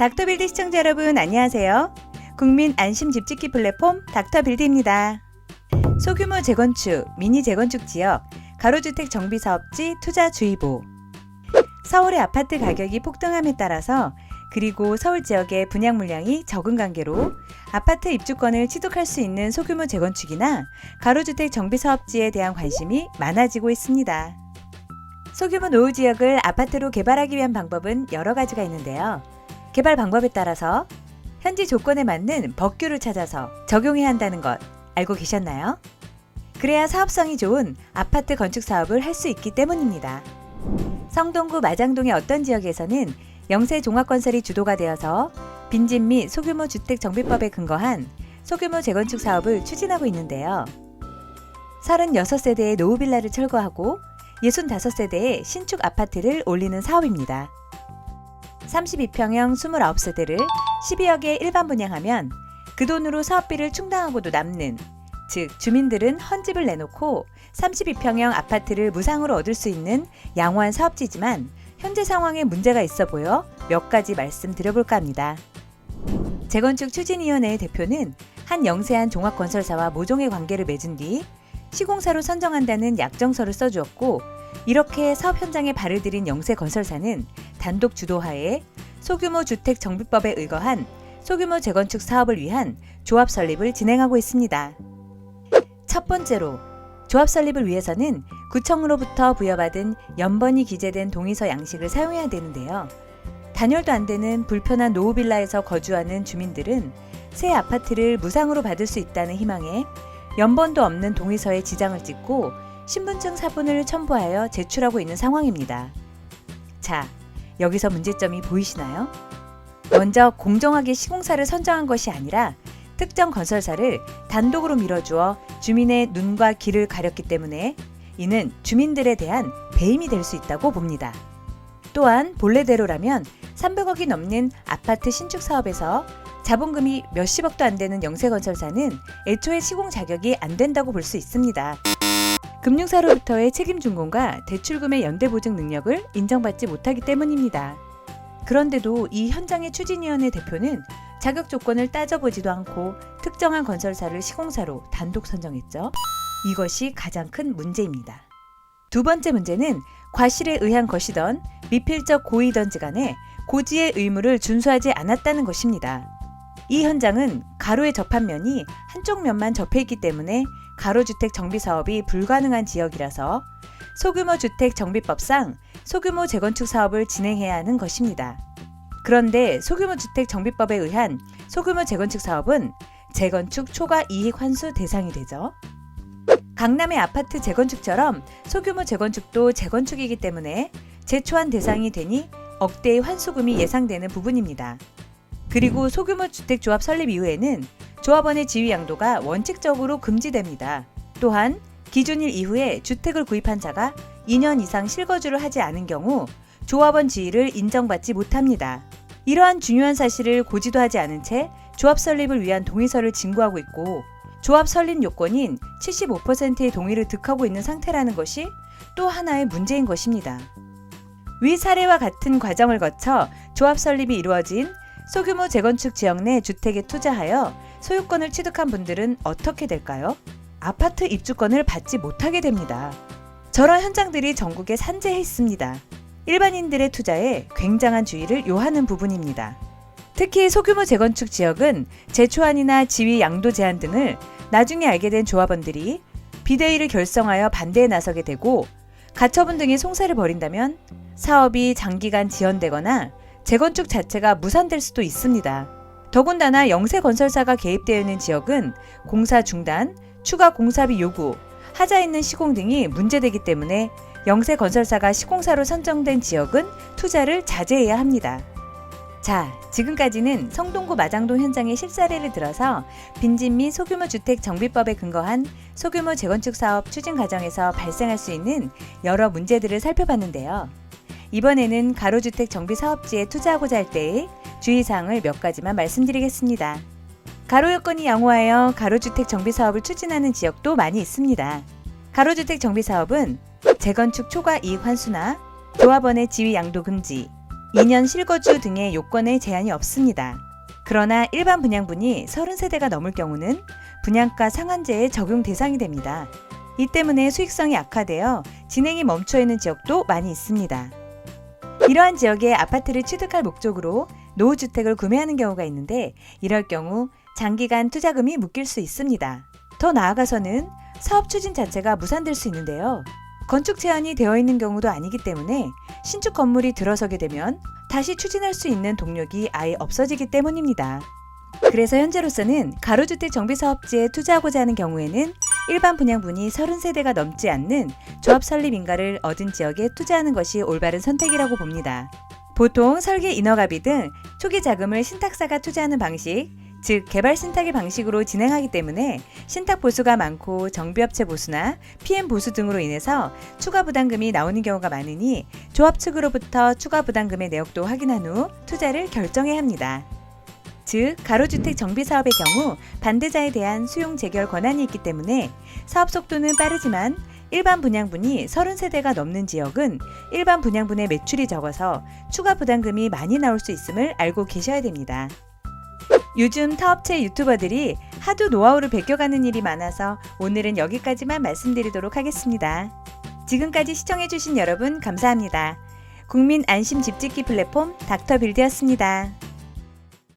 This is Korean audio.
닥터빌드 시청자 여러분 안녕하세요. 국민 안심 집짓기 플랫폼 닥터빌드입니다. 소규모 재건축, 미니 재건축 지역, 가로주택 정비 사업지 투자 주의보. 서울의 아파트 가격이 폭등함에 따라서 그리고 서울 지역의 분양 물량이 적은 관계로 아파트 입주권을 취득할 수 있는 소규모 재건축이나 가로주택 정비 사업지에 대한 관심이 많아지고 있습니다. 소규모 노후 지역을 아파트로 개발하기 위한 방법은 여러 가지가 있는데요. 개발 방법에 따라서 현지 조건에 맞는 법규를 찾아서 적용해야 한다는 것 알고 계셨나요? 그래야 사업성이 좋은 아파트 건축 사업을 할 수 있기 때문입니다. 성동구 마장동의 어떤 지역에서는 영세 종합건설이 주도가 되어서 빈집 및 소규모 주택 정비법에 근거한 소규모 재건축 사업을 추진하고 있는데요. 36세대의 노후 빌라를 철거하고 65세대의 신축 아파트를 올리는 사업입니다. 32평형 29세대를 12억 에 일반 분양하면 그 돈으로 사업비를 충당하고도 남는 즉 주민들은 헌집을 내놓고 32평형 아파트를 무상으로 얻을 수 있는 양호한 사업지지만 현재 상황에 문제가 있어 보여 몇 가지 말씀드려볼까 합니다. 재건축 추진위원회의 대표는 한 영세한 종합건설사와 모종의 관계를 맺은 뒤 시공사로 선정한다는 약정서를 써주었고 이렇게 사업 현장에 발을 들인 영세 건설사는 단독 주도하에 소규모 주택 정비법에 의거한 소규모 재건축 사업을 위한 조합 설립을 진행하고 있습니다. 첫 번째로 조합 설립을 위해서는 구청으로부터 부여받은 연번이 기재된 동의서 양식을 사용해야 되는데요. 단열도 안 되는 불편한 노후 빌라에서 거주하는 주민들은 새 아파트를 무상으로 받을 수 있다는 희망에 연번도 없는 동의서에 지장을 찍고 신분증 사본을 첨부하여 제출하고 있는 상황입니다. 자, 여기서 문제점이 보이시나요? 먼저 공정하게 시공사를 선정한 것이 아니라 특정 건설사를 단독으로 밀어주어 주민의 눈과 귀를 가렸기 때문에 이는 주민들에 대한 배임이 될 수 있다고 봅니다. 또한 본래대로라면 300억이 넘는 아파트 신축 사업에서 자본금이 몇십억도 안 되는 영세건설사는 애초에 시공 자격이 안 된다고 볼 수 있습니다. 금융사로부터의 책임 준공과 대출금의 연대 보증 능력을 인정받지 못하기 때문입니다. 그런데도 이 현장의 추진위원회 대표는 자격 조건을 따져보지도 않고 특정한 건설사를 시공사로 단독 선정했죠. 이것이 가장 큰 문제입니다. 두 번째 문제는 과실에 의한 것이던 미필적 고의던지 간에 고지의 의무를 준수하지 않았다는 것입니다. 이 현장은 가로에 접한 면이 한쪽 면만 접해 있기 때문에 가로주택 정비 사업이 불가능한 지역이라서 소규모 주택 정비법상 소규모 재건축 사업을 진행해야 하는 것입니다. 그런데 소규모 주택 정비법에 의한 소규모 재건축 사업은 재건축 초과 이익 환수 대상이 되죠. 강남의 아파트 재건축처럼 소규모 재건축도 재건축이기 때문에 제초한 대상이 되니 억대의 환수금이 예상되는 부분입니다. 그리고 소규모 주택 조합 설립 이후에는 조합원의 지위 양도가 원칙적으로 금지됩니다. 또한 기준일 이후에 주택을 구입한 자가 2년 이상 실거주를 하지 않은 경우 조합원 지위를 인정받지 못합니다. 이러한 중요한 사실을 고지도 하지 않은 채 조합 설립을 위한 동의서를 진구하고 있고 조합 설립 요건인 75%의 동의를 득하고 있는 상태라는 것이 또 하나의 문제인 것입니다. 위 사례와 같은 과정을 거쳐 조합 설립이 이루어진 소규모 재건축 지역 내 주택에 투자하여 소유권을 취득한 분들은 어떻게 될까요? 아파트 입주권을 받지 못하게 됩니다. 저런 현장들이 전국에 산재해 있습니다. 일반인들의 투자에 굉장한 주의를 요하는 부분입니다. 특히 소규모 재건축 지역은 재초안이나 지위 양도 제한 등을 나중에 알게 된 조합원들이 비대위를 결성하여 반대에 나서게 되고 가처분 등의 송사를 벌인다면 사업이 장기간 지연되거나 재건축 자체가 무산될 수도 있습니다. 더군다나 영세 건설사가 개입되어 있는 지역은 공사 중단, 추가 공사비 요구, 하자 있는 시공 등이 문제되기 때문에 영세 건설사가 시공사로 선정된 지역은 투자를 자제해야 합니다. 자, 지금까지는 성동구 마장동 현장의 실사례를 들어서 빈집 및 소규모 주택 정비법에 근거한 소규모 재건축 사업 추진 과정에서 발생할 수 있는 여러 문제들을 살펴봤는데요. 이번에는 가로주택 정비 사업지에 투자하고자 할 때의 주의사항을 몇 가지만 말씀드리겠습니다. 가로 여건이 양호하여 가로주택 정비 사업을 추진하는 지역도 많이 있습니다. 가로주택 정비 사업은 재건축 초과 이익 환수나 조합원의 지위 양도 금지, 2년 실거주 등의 요건에 제한이 없습니다. 그러나 일반 분양분이 30세대가 넘을 경우는 분양가 상한제의 적용 대상이 됩니다. 이 때문에 수익성이 악화되어 진행이 멈춰 있는 지역도 많이 있습니다. 이러한 지역에 아파트를 취득할 목적으로 노후주택을 구매하는 경우가 있는데 이럴 경우 장기간 투자금이 묶일 수 있습니다. 더 나아가서는 사업 추진 자체가 무산될 수 있는데요. 건축 제한이 되어 있는 경우도 아니기 때문에 신축 건물이 들어서게 되면 다시 추진할 수 있는 동력이 아예 없어지기 때문입니다. 그래서 현재로서는 가로주택 정비사업지에 투자하고자 하는 경우에는 일반 분양분이 30세대가 넘지 않는 조합 설립 인가를 얻은 지역에 투자하는 것이 올바른 선택이라고 봅니다. 보통 설계 인허가비 등 초기 자금을 신탁사가 투자하는 방식, 즉 개발 신탁의 방식으로 진행하기 때문에 신탁 보수가 많고 정비업체 보수나 PM 보수 등으로 인해서 추가 부담금이 나오는 경우가 많으니 조합 측으로부터 추가 부담금의 내역도 확인한 후 투자를 결정해야 합니다. 즉 가로주택 정비 사업의 경우 반대자에 대한 수용 재결 권한이 있기 때문에 사업 속도는 빠르지만 일반 분양분이 30세대가 넘는 지역은 일반 분양분의 매출이 적어서 추가 부담금이 많이 나올 수 있음을 알고 계셔야 됩니다. 요즘 타업체 유튜버들이 하도 노하우를 베껴가는 일이 많아서 오늘은 여기까지만 말씀드리도록 하겠습니다. 지금까지 시청해주신 여러분 감사합니다. 국민 안심 집짓기 플랫폼 닥터빌드였습니다.